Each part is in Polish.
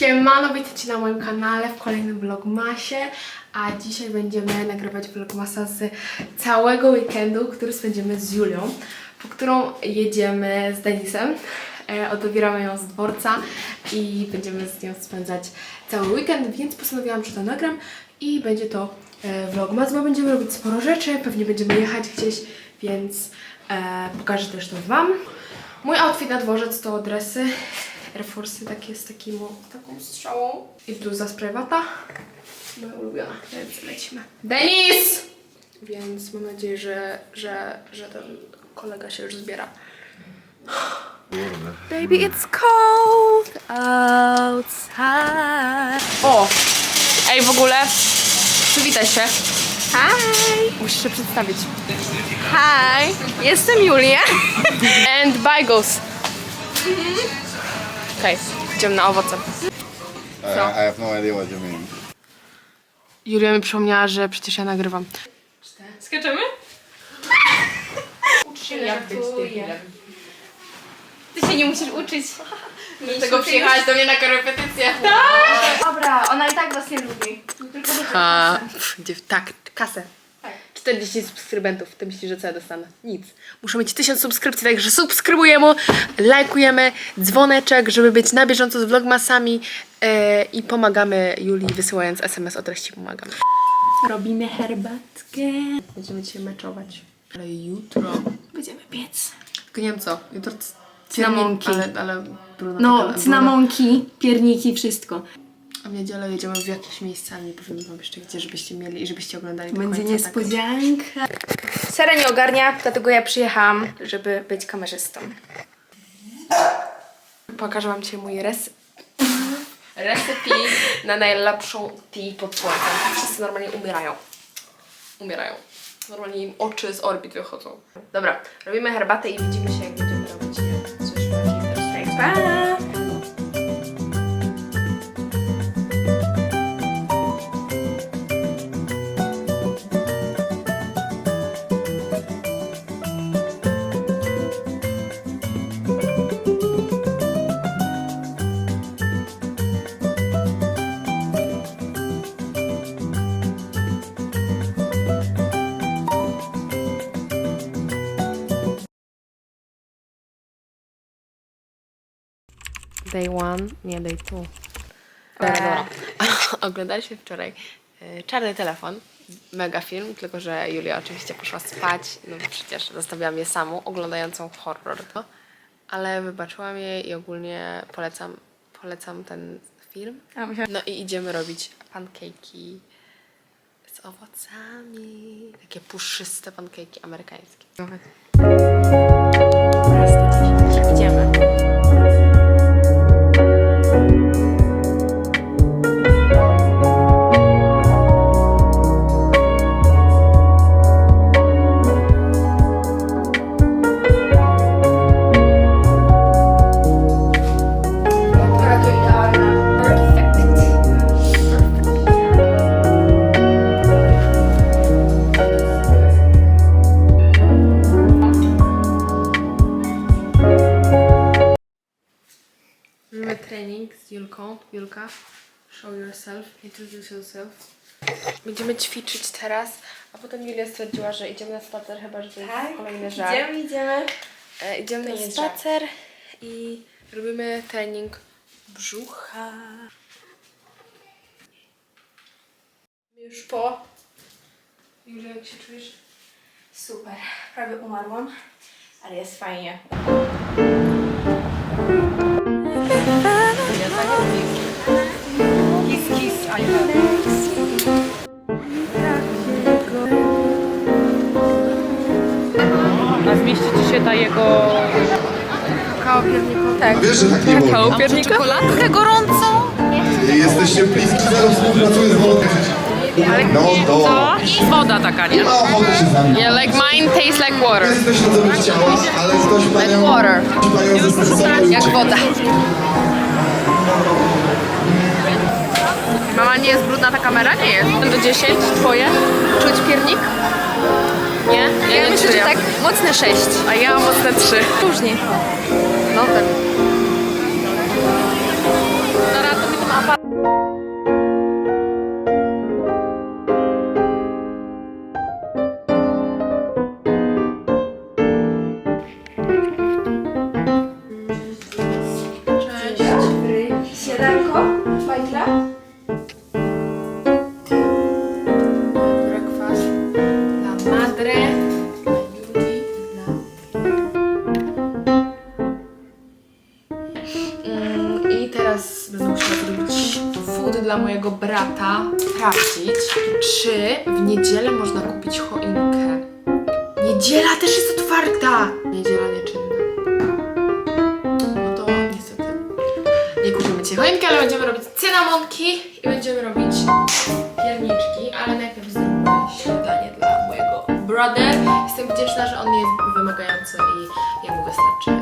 Siemano, witajcie na moim kanale w kolejnym vlogmasie, a dzisiaj będziemy nagrywać vlogmasa z całego weekendu, który spędzimy z Julią, po którą jedziemy z Denisem. E, Odbieramy ją z dworca i będziemy z nią spędzać cały weekend, więc postanowiłam, że to nagram i będzie to e, vlogmas, bo będziemy robić sporo rzeczy, pewnie będziemy jechać gdzieś, więc e, pokażę też to Wam. Mój outfit na dworzec to dresy, Air Force'y takie z takim, taką strzałą i bluza z prywata. Moja ulubiona, więc lecimy. Denis! Więc mam nadzieję, że, że, że ten kolega się już zbiera. Baby, it's cold outside. O! Ej, w ogóle przywitaj się. Hi! Musisz się przedstawić. Hi, jestem Julia. And bagels. Okej, idziemy na owoce. I, I have no idea what you mean. Julia mi przypomniała, że przecież ja nagrywam. Skaczemy? Ucz się jak być Ty się nie musisz uczyć. Tego przyjechałaś do mnie na korepetycję. Dobra, ona i tak was nie lubi. Tylko do tak, kasę. 40 subskrybentów. Ty myślisz, że co ja dostanę? Nic. Muszę mieć 1000 subskrypcji, także subskrybujemy, lajkujemy, dzwoneczek, żeby być na bieżąco z vlogmasami e, i pomagamy Julii wysyłając SMS o treści pomagamy. Robimy herbatkę. Będziemy dzisiaj meczować. Ale jutro... Będziemy piec. Tylko nie wiem co. Jutro Cynamonki. Ale, ale No, cynamonki, pierniki, wszystko. A w niedzielę jedziemy w jakieś miejsca, ale nie powiem wam jeszcze gdzie, żebyście mieli i żebyście oglądali do Będzie końca. tak. niespodzianka. Sara nie ogarnia, dlatego ja przyjechałam, żeby być kamerzystą. Pokażę wam dzisiaj mój res... recipe na najlepszą tea pod słońcem. Wszyscy normalnie umierają. Umierają. Normalnie im oczy z orbit wychodzą. Dobra, robimy herbatę i widzimy się jak będziemy robić coś bardziej. Pa! Day one, nie day two. Dobra. Oglądaliśmy wczoraj e, Czarny Telefon, mega film, tylko że Julia oczywiście poszła spać, no bo przecież zostawiłam je samą, oglądającą horror. Ale wybaczyłam jej i ogólnie polecam, polecam ten film. A, myślałam- No i idziemy robić pancake'i z owocami. Takie puszyste pancake'i amerykańskie. Julka, show yourself, introduce yourself. Będziemy ćwiczyć teraz, a potem Julia stwierdziła, że idziemy na spacer, chyba że to jest kolejny żart. Idziemy, idziemy. E, idziemy To na spacer i robimy trening brzucha. Już po. Julia, jak się czujesz? Super. Prawie umarłam, ale jest fajnie. Ta jego Kakao piernikowe. Tak. Wiesz, że tak nie wolno. piernika? Czekoladkę gorącą? Jesteście bliski, zaraz współpracuję z wolontariuszem. No to Woda taka, nie? nie ma ochoty się z nami. Yeah, like mine tastes like water. Jest coś, co by chciała, ale ktoś panią... water. panią zestresował i Jak uciekł. woda. Mama, nie jest brudna ta kamera? Nie jest. Do 10, twoje? Czuć piernik? Nie? Ja, nie Myślę, że tak mocne sześć. A ja mocne 3. Różnie. No tak. Choinki, ale będziemy robić cynamonki i będziemy robić pierniczki, ale najpierw zrobimy śniadanie dla mojego brother. Jestem wdzięczna, że on nie jest wymagający i jemu wystarczy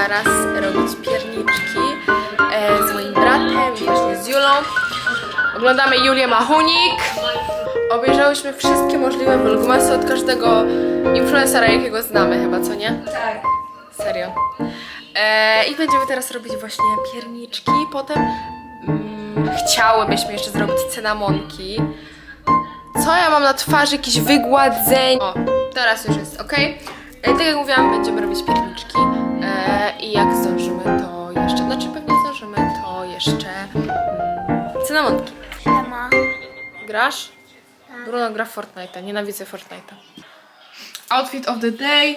zaraz robić pierniczki e, z moim bratem i właśnie z Julą. Oglądamy Julię Machunik. Obejrzałyśmy wszystkie możliwe vlogmasy od każdego influencera, jakiego znamy chyba, co nie? Tak. Serio. E, I będziemy teraz robić właśnie pierniczki. Potem mm, chciałybyśmy jeszcze zrobić cynamonki. Co ja mam na twarzy? Jakieś wygładzenie. O, teraz już jest ok. E, tak jak mówiłam, będziemy robić pierniczki. E, I jak zdążymy, to jeszcze. Znaczy, pewnie zdążymy, to jeszcze. Mm, cynamonki. Siema. Grasz? Bruno gra w Fortnite'a. Nienawidzę Fortnite'a. Outfit of the day.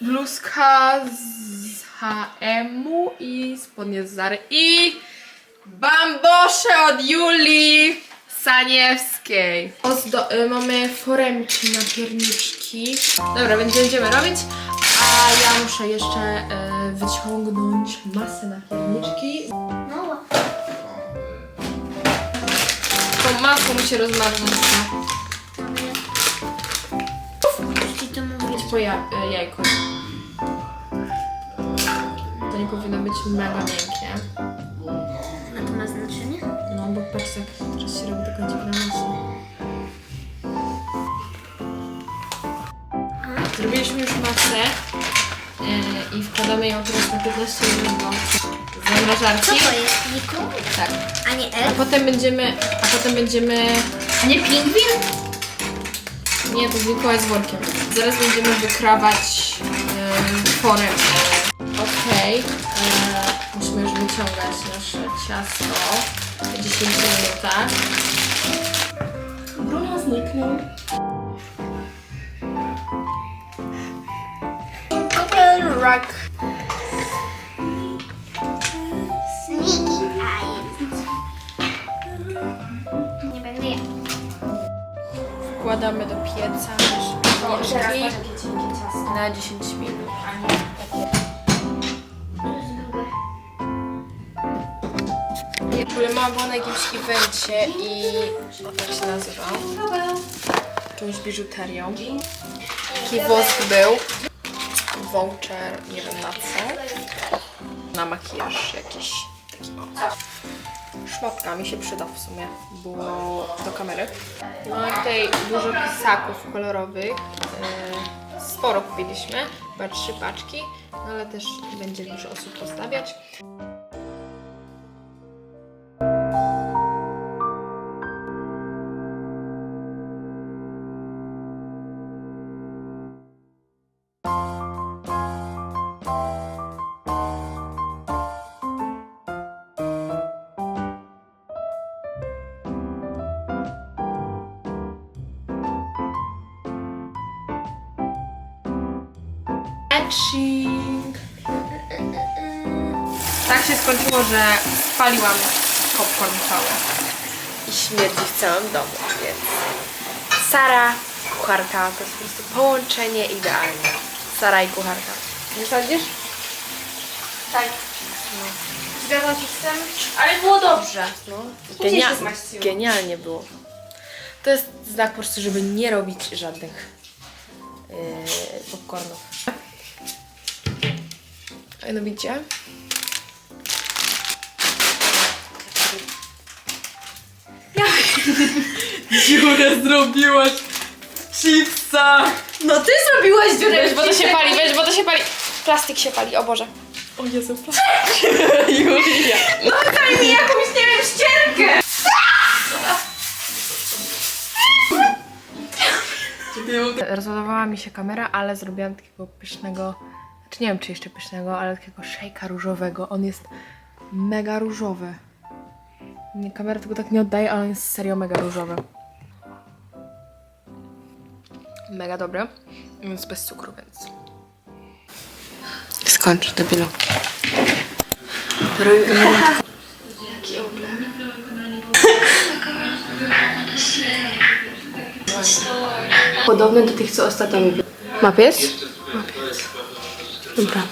Bluzka z H&M-u i spodnie z Zary. I bambosze od Julii Saniewskiej. Ozdo- y, mamy foremki na pierniczki. Dobra, więc będziemy robić. A ja muszę jeszcze y, wyciągnąć masę na pierniczki. No, Tą masą mi się rozmarza. ci to mówię. po ja, y, jajko. To nie powinno być mega miękkie. A to ma znaczenie? No bo patrz jak teraz się robi taka dziwna masa. Zrobiliśmy już masę i wkładamy ją teraz na 15 minut do Co zamrażarki. to jest? Niku? Tak. A nie A L? potem będziemy, a potem będziemy Nie pingwin? Nie, to Mikołaj z workiem. Zaraz będziemy wykrawać yy, forę. Okej. e, musimy już wyciągać nasze ciasto po 10 minutach. Bruno zniknął. Rock. Sneaky eyes. Nie będę ja. Wkładamy do pieca nasze na 10 minut. W ogóle była na jakimś evencie i o tak się nazywa. Jakąś biżuterią. Taki wosk był. Voucher, nie wiem na co. Na makijaż jakiś taki o. Szmatka mi się przyda w sumie, bo do kamery. No i tutaj dużo pisaków kolorowych. Yy, sporo kupiliśmy, chyba trzy paczki, no ale też będzie dużo osób postawiać. Matching. Tak się skończyło, że spaliłam popcorn cały. I śmierdzi w całym domu, więc Sara, kucharka to jest po prostu połączenie idealne. Sara i kucharka. Nie sądzisz? Tak. Zgadzam się z tym, ale było dobrze. No, genia- genialnie było. To jest znak po prostu, żeby nie robić żadnych yy, popcornów. No widzicie? Dziurę zrobiłaś chipsa! No ty zrobiłaś dziurę Weź, bo to się pali, weź, bo to się pali. Plastik się pali, o Boże. O Jezu, patrz. Julia. No daj mi jakąś, nie wiem, ścierkę! Rozładowała mi się kamera, ale zrobiłam takiego pysznego, znaczy nie wiem czy jeszcze pysznego, ale takiego szejka różowego. On jest mega różowy. Nie, kamera tego tak nie oddaje, ale on jest serio mega różowy. Mega dobry. Jest bez cukru, więc... Skończ, debilu. Jaki oblek. Podobny do tych, co ostatnio mi? Ma pies. Dobra.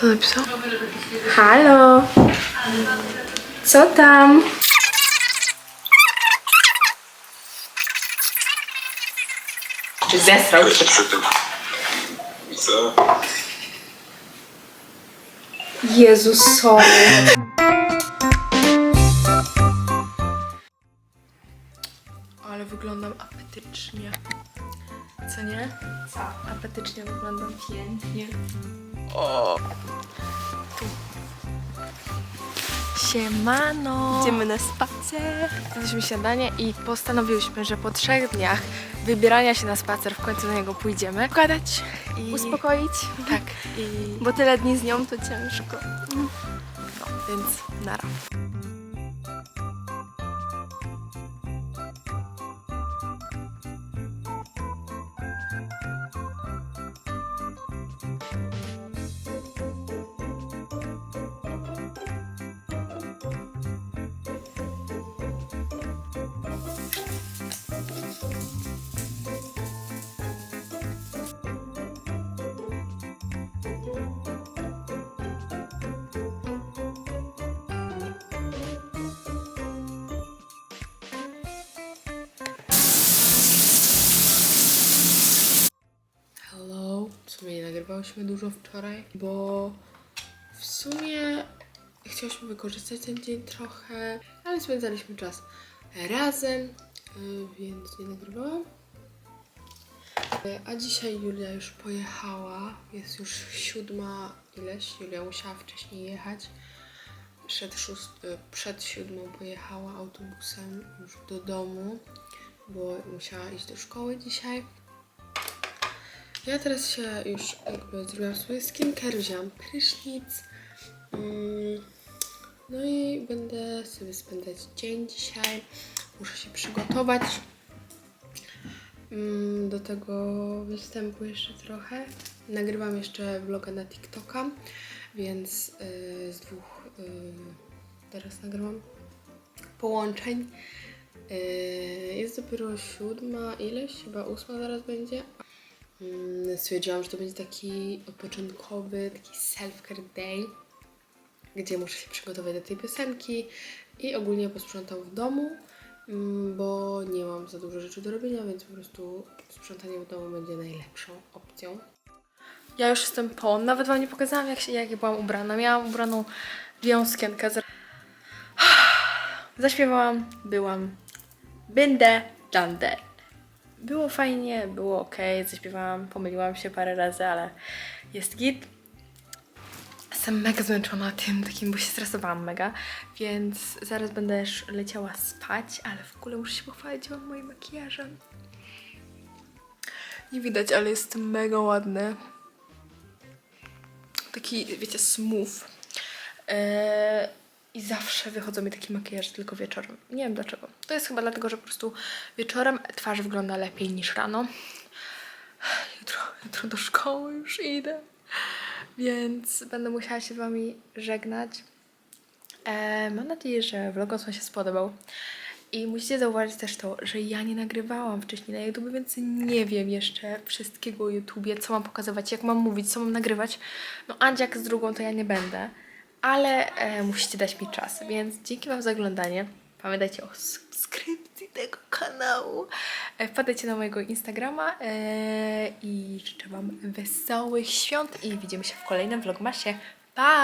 Co napisał? Halo! Co tam? Czy zesrał się? Co? Jezus, sorry. Ale wyglądam apetycznie. Co nie? Co? Apetycznie wyglądam. Pięknie. O! Tu. Siemano! Idziemy na spacer. Zjedliśmy śniadanie i postanowiłyśmy, że po trzech dniach wybierania się na spacer w końcu na niego pójdziemy. Pogadać i... Uspokoić, Tak. I... bo tyle dni z nią to ciężko. No, więc nara. Nagrywałyśmy dużo wczoraj, bo w sumie chciałyśmy wykorzystać ten dzień trochę, ale spędzaliśmy czas razem, y, więc nie nagrywałam. Y, A dzisiaj Julia już pojechała. Jest już siódma ileś. Julia musiała wcześniej jechać. Przed, szóst, y, przed siódmą pojechała autobusem już do domu, bo musiała iść do szkoły dzisiaj. Ja teraz się już jakby zrobiłam sobie skincare, wzięłam prysznic. Mm, No i będę sobie spędzać dzień dzisiaj. Muszę się przygotować. Mm, Do tego występu jeszcze trochę. Nagrywam jeszcze vloga na TikToka, więc y, z dwóch y, teraz nagrywam połączeń. Y, jest dopiero siódma ileś, chyba ósma zaraz będzie. Mm, Stwierdziłam, że to będzie taki odpoczynkowy, taki self-care day, gdzie muszę się przygotować do tej piosenki i ogólnie posprzątam w domu, mm, bo nie mam za dużo rzeczy do robienia, więc po prostu sprzątanie w domu będzie najlepszą opcją. Ja już jestem po, nawet Wam nie pokazałam jak, się, jak ja byłam ubrana. Miałam ubraną wiązkienkę. z- Zaśpiewałam, byłam, będę, that. Było fajnie, było ok, zaśpiewałam, pomyliłam się parę razy, ale jest git. Jestem mega zmęczona tym takim, bo się stresowałam mega, więc zaraz będę już leciała spać, ale w ogóle muszę się pochwalić wam moim makijażem. Nie widać, ale jest mega ładny. Taki, wiecie, smooth. Eee, I zawsze wychodzą mi taki makijaż tylko wieczorem. Nie wiem dlaczego. To jest chyba dlatego, że po prostu wieczorem twarz wygląda lepiej niż rano. Jutro, jutro do szkoły już idę. Więc będę musiała się z wami żegnać. E, mam nadzieję, że vlog Wam się spodobał. I musicie zauważyć też to, że ja nie nagrywałam wcześniej na YouTube, więc nie wiem jeszcze wszystkiego o YouTubie, co mam pokazywać, jak mam mówić, co mam nagrywać. No Andziak z drugą to ja nie będę, ale e, musicie dać mi czas, więc dzięki Wam za oglądanie. Pamiętajcie o subskrypcji tego kanału. E, Wpadajcie na mojego Instagrama e, i życzę Wam wesołych świąt i widzimy się w kolejnym vlogmasie. Pa!